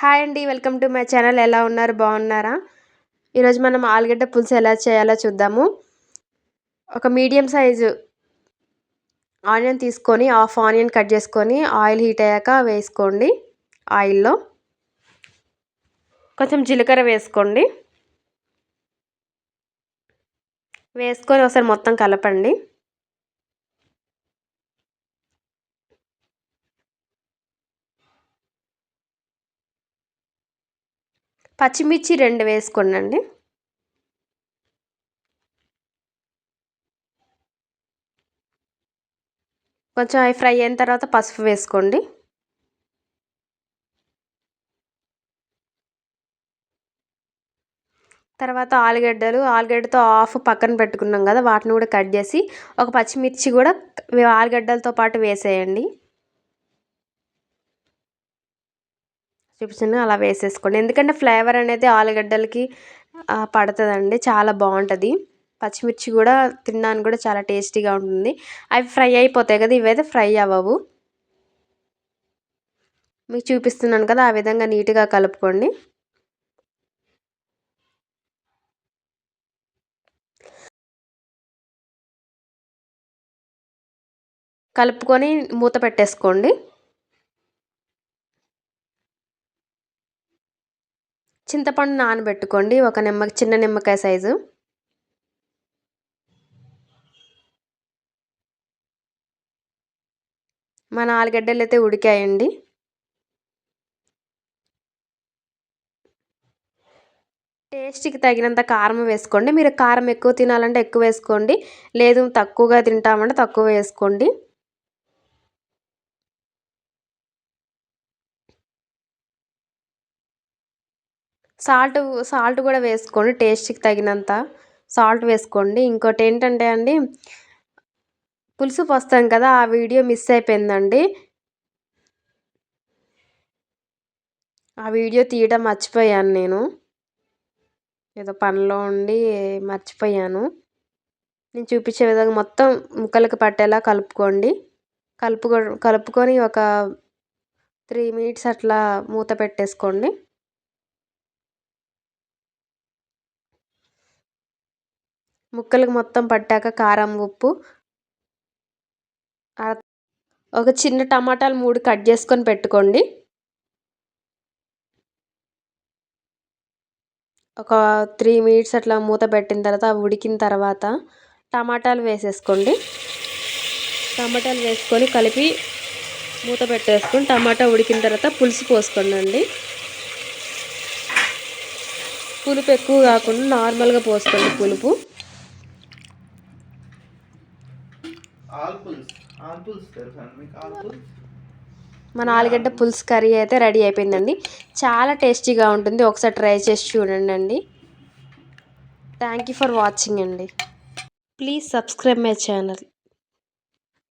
Hi అండి welcome to my channel. ఎలా ఉన్నారు? బాగున్నారా? ఈరోజు మనం ఆలుగడ్డ పులుసు ఎలా చేయాలో చూద్దాము. ఒక మీడియం సైజు ఆనియన్ తీసుకొని హాఫ్ ఆనియన్ కట్ చేసుకొని ఆయిల్ హీట్ అయ్యాక వేసుకోండి. ఆయిల్లో కొంచెం జీలకర్ర వేసుకోండి. వేసుకొని ఒకసారి మొత్తం కలపండి. పచ్చిమిర్చి రెండు వేసుకోండి కొంచెం అవి ఫ్రై అయిన తర్వాత పసుపు వేసుకోండి. తర్వాత ఆలుగడ్డలు ఆలుగడ్డతో ఆఫ్ పక్కన పెట్టుకున్నాం కదా వాటిని కూడా కట్ చేసి ఒక పచ్చిమిర్చి కూడా ఆలుగడ్డలతో పాటు వేసేయండి. చూపిస్తున్నా అలా వేసేసుకోండి. ఎందుకంటే ఫ్లేవర్ అనేది ఆలుగడ్డలకి పడుతుందండి. చాలా బాగుంటుంది పచ్చిమిర్చి కూడా తినడానికి కూడా చాలా టేస్టీగా ఉంటుంది. అవి ఫ్రై అయిపోతాయి కదా ఇవైతే ఫ్రై అవ్వవు. మీకు చూపిస్తున్నాను కదా ఆ విధంగా నీట్గా కలుపుకోండి. కలుపుకొని మూత పెట్టేసుకోండి. చింతపండు నానబెట్టుకోండి ఒక నిమ్మ చిన్న నిమ్మకాయ సైజు. మన ఆలుగడ్డలు అయితే ఉడికాయండి. టేస్ట్కి తగినంత కారం వేసుకోండి. మీరు కారం ఎక్కువ తినాలంటే ఎక్కువ వేసుకోండి. లేదు తక్కువగా తింటామంటే తక్కువ వేసుకోండి. సాల్ట్ సాల్ట్ కూడా వేసుకోండి టేస్ట్కి తగినంత సాల్ట్ వేసుకోండి. ఇంకోటి ఏంటంటే అండి పులుసు పోస్తాం కదా ఆ వీడియో మిస్ అయిపోయిందండి. ఆ వీడియో తీయడం మర్చిపోయాను నేను. ఏదో పనిలో ఉండి మర్చిపోయాను. నేను చూపించే విధంగా మొత్తం ముక్కలకు పట్టేలా కలుపుకోండి. కలుపుకో కలుపుకొని ఒక త్రీ మినిట్స్ అట్లా మూత పెట్టేసుకోండి. ముక్కలకు మొత్తం పట్టాక కారం ఉప్పు ఒక చిన్న టమాటాలు మూడు కట్ చేసుకొని పెట్టుకోండి. ఒక త్రీ మినిట్స్ అట్లా మూత పెట్టిన తర్వాత ఉడికిన తర్వాత టమాటాలు వేసేసుకోండి. టమాటాలు వేసుకొని కలిపి మూత పెట్టేసుకొని టమాటా ఉడికిన తర్వాత పులుసు పోసుకోండి పులుపు ఎక్కువ కాకుండా నార్మల్గా పోసుకోండి పులుపు. మన ఆలుగడ్డ పులుసు కర్రీ అయితే రెడీ అయిపోయిందండి. చాలా టేస్టీగా ఉంటుంది. ఒకసారి ట్రై చేసి చూడండి అండి. థ్యాంక్ యూ ఫర్ వాచింగ్ అండి. Please subscribe my channel